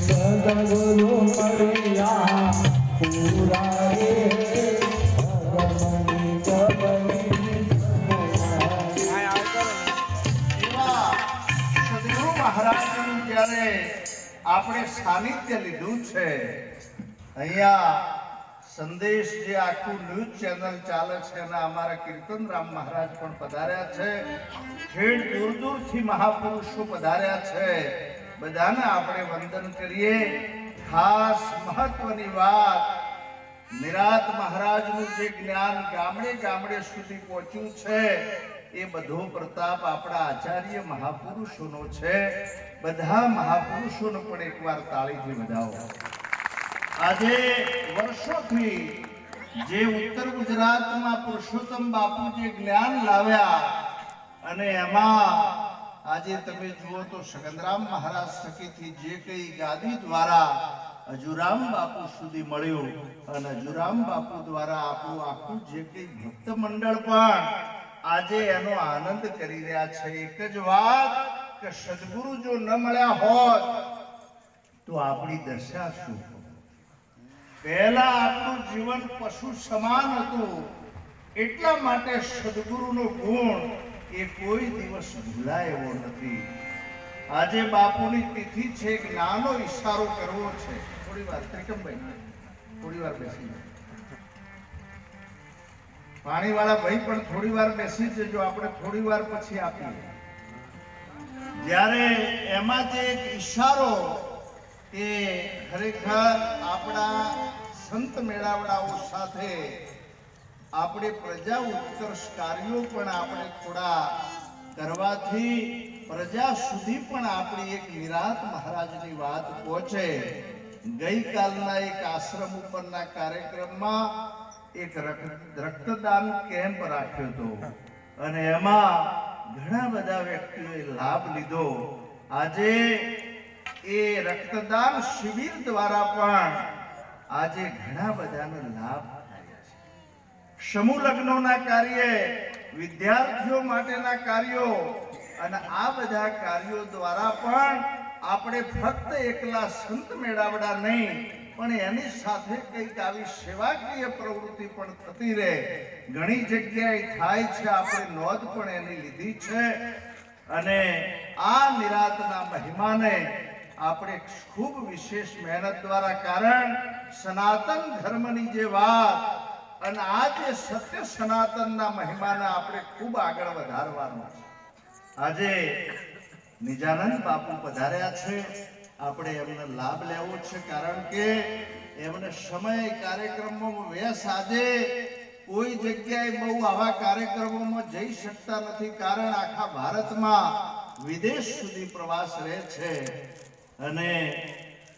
સદગુરુ મળ્યા પૂરા રે ભગવની ત્યારે આપણે સાનિધ્ય લીધું છે. અહીંયા સંદેશ જે આખું ન્યૂઝ ચેનલ ચાલે છે અને અમારા કીર્તન રામ મહારાજ પણ પધાર્યા છે. ખેડ દૂર દૂરથી મહાપુરુષો પધાર્યા છે. બધાને આપણે વંદન કરીએ. ખાસ મહત્વની વાત, નિરાત મહારાજનું જે જ્ઞાન ગામડે ગામડે સુધી પહોંચ્યું છે, એ બધો પ્રતાપ આપણા આચાર્ય મહાપુરુષોનો છે. બધા મહાપુરુષોનો પણ એકવાર તાળીથી વધાવો. આજે વર્ષોથી જે ઉત્તર ગુજરાતમાં પુરુષોત્તમ બાપુ જે જ્ઞાન લાવ્યા અને એમાં આજે તમે જુઓ તો સગનરામ મહારાજ થકીથી જે કઈ ગાદી દ્વારા હજુરામ બાપુ સુધી મળ્યું અને હજુરામ બાપુ દ્વારા આપણું આખું જે કઈ ભક્ત મંડળ પણ આજે એનો આનંદ કરી રહ્યા છે. એક જ વાત કે સદગુરુ જો ન મળ્યા હોત તો આપણી દશા શું? પહેલા આપણું જીવન પશુ સમાન હતું. એટલા માટે સદગુરુનો ગુણ એ કોઈ દિવસ ભૂલાય એવો નથી. આજે બાપુની તિથિ છે, એક નાનો ઈશારો કરવો છે. થોડી વાર, ત્રિકમભાઈ, થોડી વાર બેસી. પાણીવાળા ભાઈ પણ થોડી વાર બેસી જજો, આપણે થોડી વાર પછી આપીએ. જ્યારે એમાં જે એક ઈશારો, એ ખરેખર આપણા સંત મેળાવડાઓ સાથે આપણે પ્રજા ઉત્કર્ષ કાર્યો પણ આપણે થોડા કરવાથી પ્રજા સુધી પણ આપણી એક નિરાત મહારાજની વાત પહોંચે. ગઈકાલના એક આશ્રમ ઉપરના કાર્યક્રમમાં એક રક્ત- રક્તદાન કેમ્પ રાખ્યો હતો. અને એમાં ઘણા બધા વ્યક્તિઓએ લાભ લીધો. આજે એ રક્તદાન શિબિર દ્વારા પણ આજે ઘણા બધાનો લાભ થાય છે. સમૂહ લગ્નોના કાર્ય વિદ્યાર્થીઓ માટેના કાર્યો અને આ બધા કાર્યો દ્વારા પણ આપણે ફક્ત એકલા સંત મેળાવડા નહીં, પણ એની સાથે કંઈક આવી સેવાકીય પ્રવૃત્તિ પણ થતી રહે. ઘણી જગ્યાએ થાય છે, આપણે નોંધ પણ એની લીધી છે. અને આ નિરાતના મહિમાને આપણે ખૂબ વિશેષ મહેનત દ્વારા કારણ સનાતન ધર્મની જે વાત અને આ જે સત્ય સનાતનના મહિમાને આપણે ખૂબ આગળ વધારવાનું છે. આજે નિજાનંદ બાપુ પધાર્યા છે. આપણે એમને લાભ લેવો છે કારણ કે એમને સમય કાર્યક્રમોમાં વ્યસ આજે કોઈ જગ્યાએ બહુ આવા કાર્યક્રમોમાં જઈ શકતા નથી. કારણ આખા ભારતમાં વિદેશ સુધી પ્રવાસ રહે છે. અને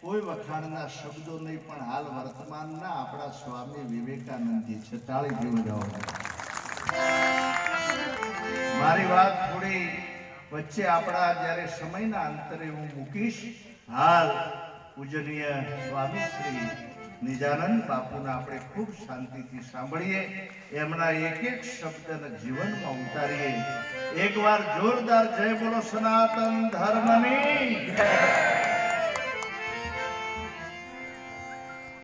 કોઈ વખાણના શબ્દો નહીં, પણ હાલ વર્તમાનના આપણા સ્વામી વિવેકાનંદજી છે. તાળી જેવું જાઓ મારી વાત થોડી વચ્ચે આપણા જ્યારે સમયના અંતરે હું મૂકીશ, હાલ પૂજનીય સ્વામી શ્રી નિજાનંદ બાપુને આપણે ખૂબ શાંતિથી સાંભળીએ, એમના એક એક શબ્દને જીવનમાં ઉતારીએ. એકવાર જોરદાર જય બોલો સનાતન ધર્મની.